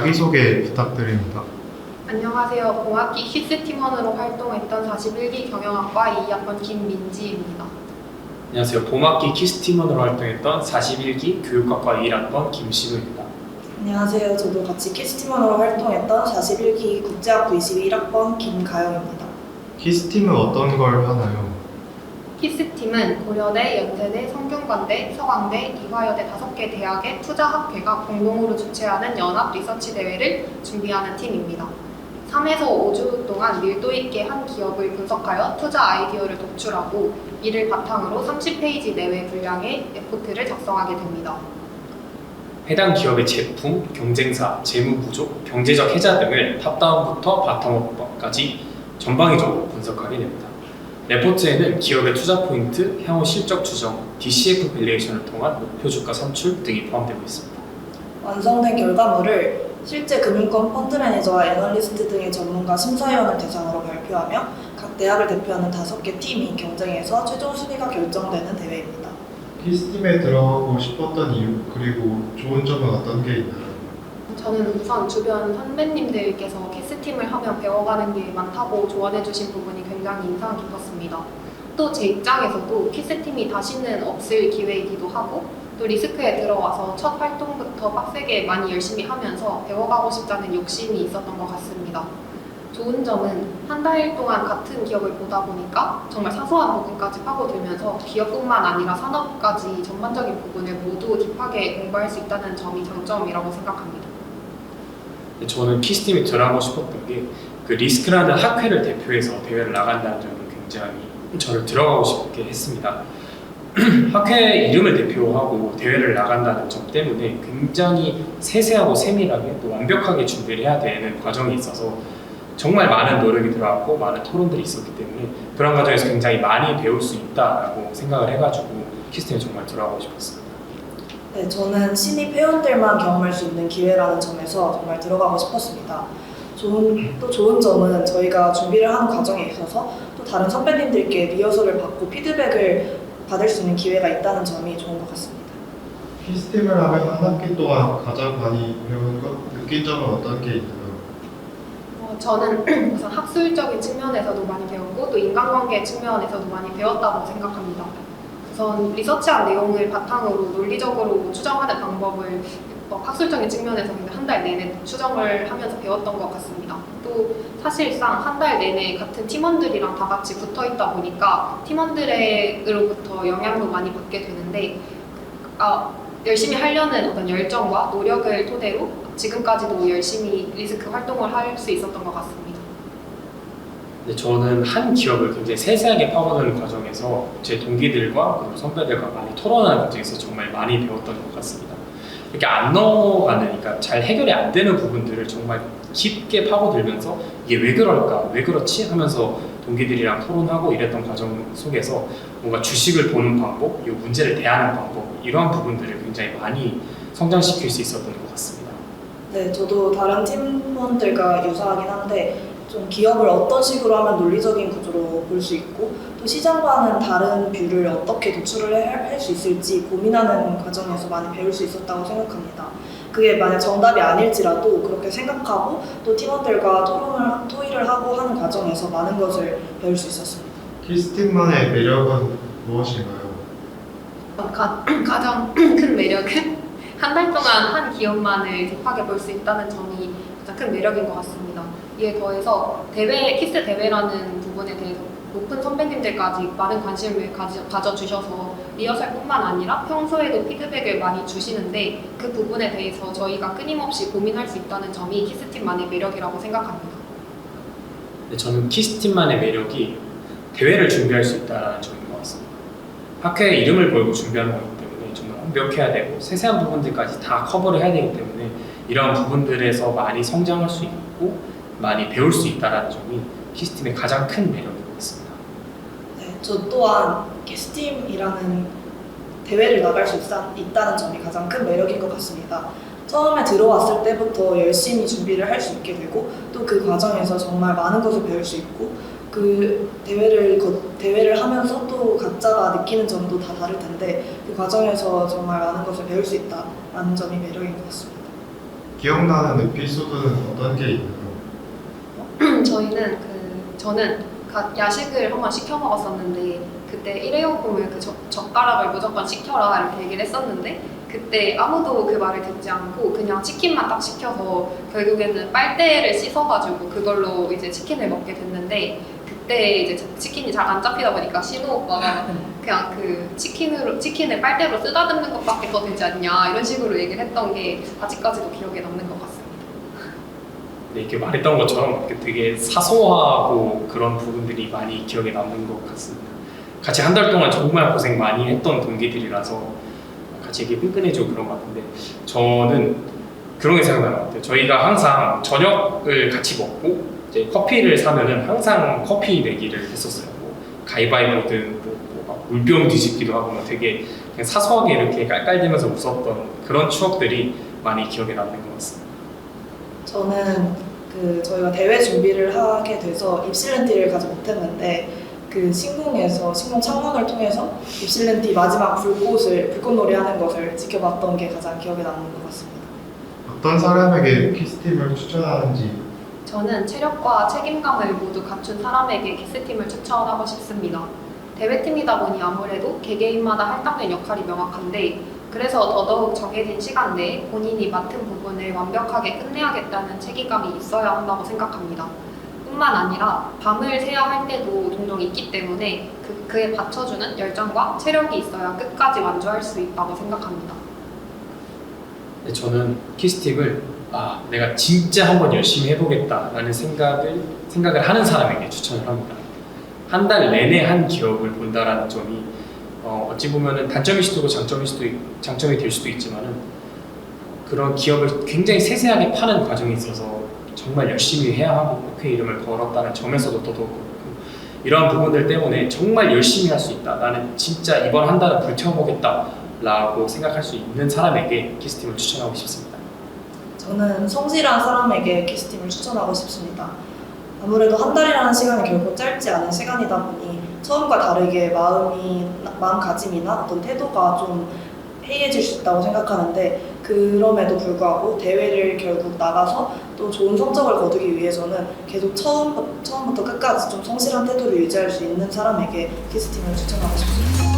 자기소개 부탁드립니다. 안녕하세요. 공학기 키스팀원으로 활동했던 41기 경영학과 2학번 김민지입니다. 안녕하세요. 봄학기 키스팀원으로 활동했던 41기 교육학과 1학번 김신우입니다. 안녕하세요. 저도 같이 키스팀원으로 활동했던 41기 국제학부 21학번 김가영입니다. 키스팀은 어떤 걸 하나요? 키스팀은 고려대, 연세대, 성균관대, 서강대, 이화여대 5개 대학의 투자학회가 공동으로 주최하는 연합 리서치 대회를 준비하는 팀입니다. 3에서 5주 동안 밀도 있게 한 기업을 분석하여 투자 아이디어를 독출하고 이를 바탕으로 30페이지 내외 분량의 레포트를 작성하게 됩니다. 해당 기업의 제품, 경쟁사, 재무 구조, 경제적 해자 등을 탑다운부터 바텀업까지 전방위적으로 분석하게 됩니다. 레포트에는 기업의 투자 포인트, 향후 실적 추정, DCF 밸류에이션을 통한 목표 주가 산출 등이 포함되고 있습니다. 완성된 결과물을 실제 금융권 펀드 매니저와 애널리스트 등의 전문가 심사위원을 대상으로 발표하며 각 대학을 대표하는 5개 팀이 경쟁해서 최종 순위가 결정되는 대회입니다. 키스팀에 들어가고 싶었던 이유 그리고 좋은 점은 어떤 게 있나요? 저는 우선 주변 선배님들께서 키스팀을 하면 배워가는 게 많다고 조언해주신 부분이 굉장히 인상 깊었습니다. 또 제 입장에서도 키스팀이 다시는 없을 기회이기도 하고 또 리스크에 들어와서 첫 활동부터 빡세게 많이 열심히 하면서 배워가고 싶다는 욕심이 있었던 것 같습니다. 좋은 점은 한 달 동안 같은 기업을 보다 보니까 정말 사소한 부분까지 파고들면서 기업뿐만 아니라 산업까지 전반적인 부분을 모두 딥하게 공부할 수 있다는 점이 장점이라고 생각합니다. 저는 키스팀에 들어가고 싶었던 게 그 리스크라는 학회를 대표해서 대회를 나간다는 점이 굉장히 저를 들어가고 싶게 했습니다. 학회 이름을 대표하고 대회를 나간다는 점 때문에 굉장히 세세하고 세밀하게 또 완벽하게 준비를 해야 되는 과정이 있어서 정말 많은 노력이 들어갔고 많은 토론들이 있었기 때문에 그런 과정에서 굉장히 많이 배울 수 있다라고 생각을 해가지고 키스팀에 정말 들어가고 싶었습니다. 네, 저는 신입 회원들만 경험할 수 있는 기회라는 점에서 정말 들어가고 싶었습니다. 좋은, 또 좋은 점은 저희가 준비를 하는 과정에 있어서 또 다른 선배님들께 리허설을 받고 피드백을 받을 수 있는 기회가 있다는 점이 좋은 것 같습니다. 키스팀을 하면 한 학기 동안 가장 많이 배우는 것, 느낀 점은 어떤 게 있나요? 어, 저는 우선 학술적인 측면에서도 많이 배웠고 또 인간관계 측면에서도 많이 배웠다고 생각합니다. 우선 리서치한 내용을 바탕으로 논리적으로 추정하는 방법을 어, 학술적인 측면에서 한 달 내내 추정을 하면서 배웠던 것 같습니다. 또 사실상 한 달 내내 같은 팀원들이랑 다 같이 붙어 있다 보니까 팀원들로부터 영향도 많이 받게 되는데 아, 열심히 하려는 어떤 열정과 노력을 토대로 지금까지도 열심히 리스크 활동을 할 수 있었던 것 같습니다. 근데 저는 한 기업을 굉장히 세세하게 파고드는 과정에서 제 동기들과 선배들과 많이 토론하는 과정에서 정말 많이 배웠던 것 같습니다. 이렇게 안 넘어가는, 그러니까 잘 해결이 안 되는 부분들을 정말 깊게 파고들면서 이게 왜 그럴까, 왜 그렇지 하면서 동기들이랑 토론하고 이랬던 과정 속에서 뭔가 주식을 보는 방법, 이 문제를 대하는 방법 이러한 부분들을 굉장히 많이 성장시킬 수 있었던 것 같습니다. 네, 저도 다른 팀원들과 유사하긴 한데 좀 기업을 어떤 식으로 하면 논리적인 구조로 볼 수 있고 또 시장과는 다른 뷰를 어떻게 도출을 할 수 있을지 고민하는 과정에서 많이 배울 수 있었다고 생각합니다. 그게 만약 정답이 아닐지라도 그렇게 생각하고 또 팀원들과 토론을 토의를 하고 하는 과정에서 많은 것을 배울 수 있었습니다. 키스팀만의 매력은 무엇인가요? 가, 가장 큰 매력은 한 달 동안 한 기업만을 딥하게 볼 수 있다는 점이 가장 큰 매력인 것 같습니다. 이에 더해서 대회, 키스 대회라는 부분에 대해서 높은 선배님들까지 많은 관심을 가지, 가져 주셔서 리허설뿐만 아니라 평소에도 피드백을 많이 주시는데 그 부분에 대해서 저희가 끊임없이 고민할 수 있다는 점이 키스팀만의 매력이라고 생각합니다. 근데 저는 키스팀만의 매력이 대회를 준비할 수 있다는 점인 것 같습니다. 학회 이름을 걸고 준비하는 거기 때문에 정말 완벽해야 되고 세세한 부분들까지 다 커버를 해야 되기 때문에 이러한 부분들에서 많이 성장할 수 있고 많이 배울 수 있다는 점이 키스팀의 가장 큰 매력인 것 같습니다. 네, 저 또한 키스팀이라는 대회를 나갈 수 있다, 있다는 점이 가장 큰 매력인 것 같습니다. 처음에 들어왔을 때부터 열심히 준비를 할 수 있게 되고 또 그 과정에서 정말 많은 것을 배울 수 있고 그 대회를 거- 대회를 하면서 또 각자가 느끼는 점도 다 다를 텐데 그 과정에서 정말 많은 것을 배울 수 있다라는 점이 매력인 것 같습니다. 기억나는 에피소드는 어떤 게 있나요? 저희는 그 저는 가- 야식을 한번 시켜 먹었었는데 그때 일회용품을 그 젓- 젓가락을 무조건 시켜라 이렇게 얘기를 했었는데 그때 아무도 그 말을 듣지 않고 그냥 치킨만 딱 시켜서 결국에는 빨대를 씻어가지고 그걸로 이제 치킨을 먹게 됐는데 그때 이제 치킨이 잘 안 잡히다 보니까 신우 오빠가 그냥 그 치킨으로 치킨을 빨대로 쓰다듬는 것밖에 더 되지 않냐 이런 식으로 얘기를 했던 게 아직까지도 기억에 남는 것 같습니 다. 네, 이렇게 말했던 것처럼 되게 사소하고 그런 부분들이 많이 기억에 남는 것 같습니다. 같이 한 달 동안 정말 고생 많이 했던 동기들이라서 같이 이렇게 끈끈해지고 그런 것 같은데 저는 그런 게 생각나는 것 같아요. 저희가 항상 저녁을 같이 먹고 이제 커피를 사면은 항상 커피 내기를 했었어요. 뭐 가위바위보든 뭐, 뭐막 물병 뒤집기도 하고 뭐 되게 그냥 사소하게 이렇게 깔깔대면서 웃었던 그런 추억들이 많이 기억에 남는 것 같습니다. 저는 그 저희가 대회 준비를 하게 돼서 입실렌티를 가지 못했는데 그 신궁에서 신궁 창문을 통해서 입실렌티 마지막 불꽃을 불꽃놀이 하는 것을 지켜봤던 게 가장 기억에 남는 것 같습니다. 어떤 사람에게 키스팀을 추천하는지 저는 체력과 책임감을 모두 갖춘 사람에게 키스팀을 추천하고 싶습니다. 대회팀이다 보니 아무래도 개개인마다 할당된 역할이 명확한데 그래서 더더욱 정해진 시간 내에 본인이 맡은 부분을 완벽하게 끝내야겠다는 책임감이 있어야 한다고 생각합니다. 뿐만 아니라 밤을 새야 할 때도 종종 있기 때문에 그, 그에 받쳐주는 열정과 체력이 있어야 끝까지 완주할 수 있다고 생각합니다. 근데 저는 키스틱을 아 내가 진짜 한번 열심히 해보겠다라는 생각을 생각을 하는 사람에게 추천을 합니다. 한 달 내내 한 기업을 본다라는 점이 어, 어찌 보면은 단점일 수도 있고 장점일 수도 있, 장점이 될 수도 있지만은 그런 기업을 굉장히 세세하게 파는 과정이 있어서 정말 열심히 해야 하고 그 이름을 걸었다는 점에서도 더더욱 이러한 부분들 때문에 정말 열심히 할 수 있다. 나는 진짜 이번 한 달은 불태워보겠다 라고 생각할 수 있는 사람에게 키스팀을 추천하고 싶습니다. 저는 성실한 사람에게 키스팀을 추천하고 싶습니다. 아무래도 한 달이라는 시간이 결코 짧지 않은 시간이다 보니 처음과 다르게 마음이 마음가짐이나 어떤 태도가 좀 해이해질 수 있다고 생각하는데 그럼에도 불구하고 대회를 결국 나가서 또 좋은 성적을 거두기 위해서는 계속 처음, 처음부터 끝까지 좀 성실한 태도를 유지할 수 있는 사람에게 키스팀을 추천하고 싶습니다.